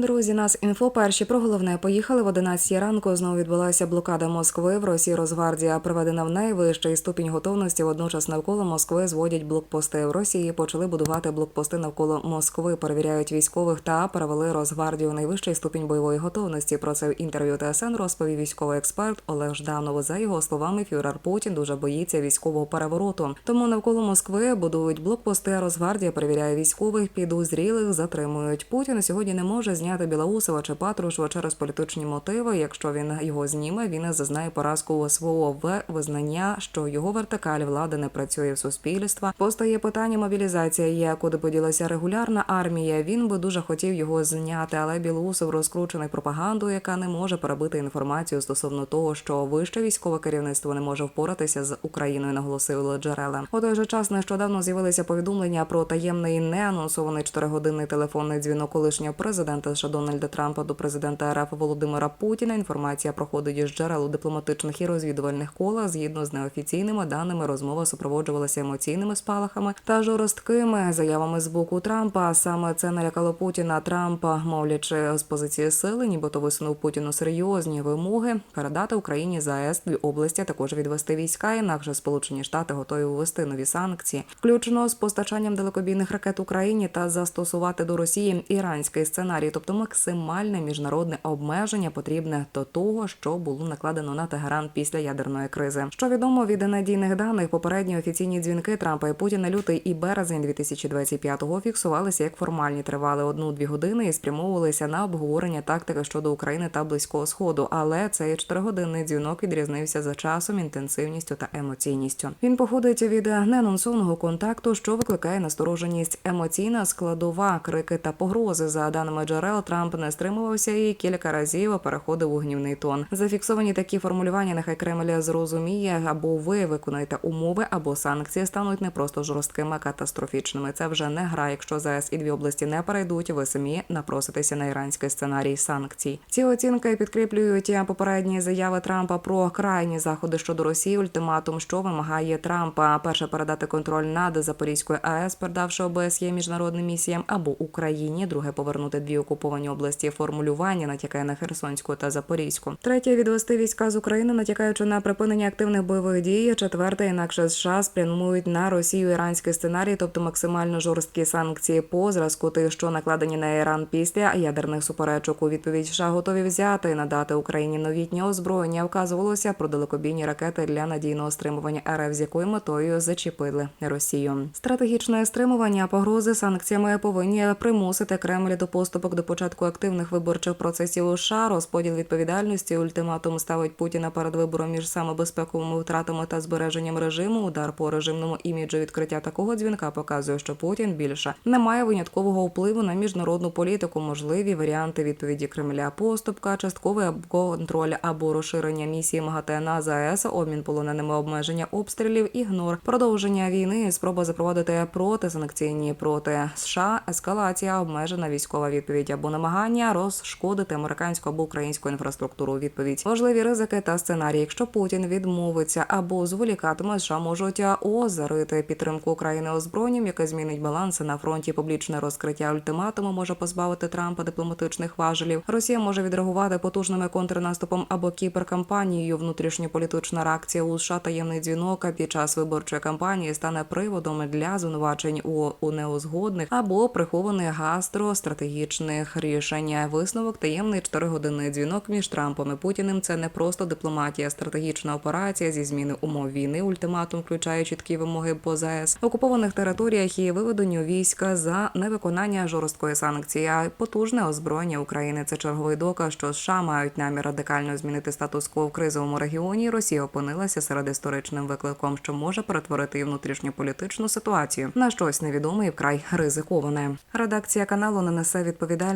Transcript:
Друзі, нас інфо перші про головне поїхали в 11 ранку. Знову відбулася блокада Москви. В Росії Росгвардія проведена в найвищий ступінь готовності. Водночас навколо Москви зводять блокпости. В Росії почали будувати блокпости навколо Москви. Перевіряють військових та перевели Росгвардію в найвищий ступінь бойової готовності. Про це в інтерв'ю ТСН розповів військовий експерт Олег Жданов. За його словами, фюрер Путін дуже боїться військового перевороту. Тому навколо Москви будують блокпости. Росгвардія перевіряє військових, підозрілих затримують. Путін сьогодні не може зняти Білоусова чи Патрушева через політичні мотиви. Якщо він його зніме, він зазнає поразку СВО в визнання, що його вертикаль влади не працює в суспільства. Постає питання мобілізації. Є куди поділася регулярна армія. Він би дуже хотів його зняти, але Білоусов розкручений пропагандою, яка не може перебити інформацію стосовно того, що вище військове керівництво не може впоратися з Україною, наголосили джерела. У той же час нещодавно з'явилися повідомлення про таємний неанонсований чотиригодинний телефонний дзвінок колишнього президента США Дональда Трампа до президента РФ Володимира Путіна. Інформація проходить із джерел у дипломатичних і розвідувальних колах. Згідно з неофіційними даними, розмова супроводжувалася емоційними спалахами та жорсткими заявами з боку Трампа. Саме це налякало Путіна Трампа, мовлячи з позиції сили, нібито висунув Путіну серйозні вимоги передати Україні ЗАЕС дві області, також відвести війська. Інакше Сполучені Штати готові ввести нові санкції, включно з постачанням далекобійних ракет Україні та застосувати до Росії іранський сценарій, тобто максимальне міжнародне обмеження потрібне до того, що було накладено на Тегеран після ядерної кризи. Що відомо від надійних даних, попередні офіційні дзвінки Трампа і Путіна лютий і березень 2025-го фіксувалися як формальні, тривали одну-дві години і спрямовувалися на обговорення тактики щодо України та близького сходу. Але цей чотиригодинний дзвінок відрізнився за часом, інтенсивністю та емоційністю. Він походить від неанонсованого контакту, що викликає настороженість, емоційна складова, крики та погрози. За даними джерел, Трамп не стримувався і кілька разів переходив у гнівний тон. Зафіксовані такі формулювання. Нехай Кремль зрозуміє, або ви виконаєте умови, або санкції стануть не просто жорсткими, а катастрофічними. Це вже не гра. Якщо ЗАЕС і дві області не перейдуть, ви самі напроситеся на іранський сценарій санкцій. Ці оцінки підкріплюють попередні заяви Трампа про крайні заходи щодо Росії. Ультиматум, що вимагає Трампа перше передати контроль над Запорізькою АЕС, передавши ОБСЄ міжнародним місіям, або Україні. Друге повернути дві окуповані області. Формулювання натякає на Херсонську та Запорізьку. Третє відвести війська з України, натякаючи на припинення активних бойових дій. Четверте, інакше США спрямують на Росію іранський сценарій, тобто максимально жорсткі санкції по зразку тих, що накладені на Іран після ядерних суперечок. У відповідь США готові взяти і надати Україні новітнє озброєння. Вказувалося про далекобійні ракети для надійного стримування РФ, з якою метою зачепили Росію. Стратегічне стримування погрози санкціями повинні примусити Кремль до поступок до початку активних виборчих процесів у США. Розподіл відповідальності ультиматум ставить Путіна перед вибором між самобезпековими втратами та збереженням режиму. Удар по режимному іміджу відкриття такого дзвінка показує, що Путін більше не має виняткового впливу на міжнародну політику. Можливі варіанти відповіді Кремля, поступка, частковий контроль або розширення місії МАГАТЕ на ЗАЕС, обмін полоненими обмеження обстрілів, ігнор, продовження війни, спроба запровадити протисанкційні проти США, ескалація, обмежена військова відповідь або намагання розшкодити американську або українську інфраструктуру. Відповідь важливі ризики та сценарії. Якщо Путін відмовиться або зволікатиме, США можуть озарити підтримку України озброєнням, яке змінить баланси на фронті. Публічне розкриття ультиматуму може позбавити Трампа дипломатичних важелів. Росія може відреагувати потужними контрнаступом або кіберкампанією. Внутрішньополітична реакція у США таємний дзвінок під час виборчої кампанії стане приводом для звинувачень у, у неузгодних або прихованих гастростратегічних рішень. Висновок таємний чотиригодинний дзвінок між Трампом і Путіним. Це не просто дипломатія, стратегічна операція зі зміни умов війни. Ультиматум включає чіткі вимоги по ЗАЕС, окупованих територіях і виведенню війська за невиконання жорсткої санкції. А потужне озброєння України. Це черговий доказ, що США мають намір радикально змінити статус-кво в кризовому регіоні. Росія опинилася серед історичним викликом, що може перетворити і внутрішньополітичну ситуацію на щось невідоме і вкрай ризиковане. Редакція каналу не несе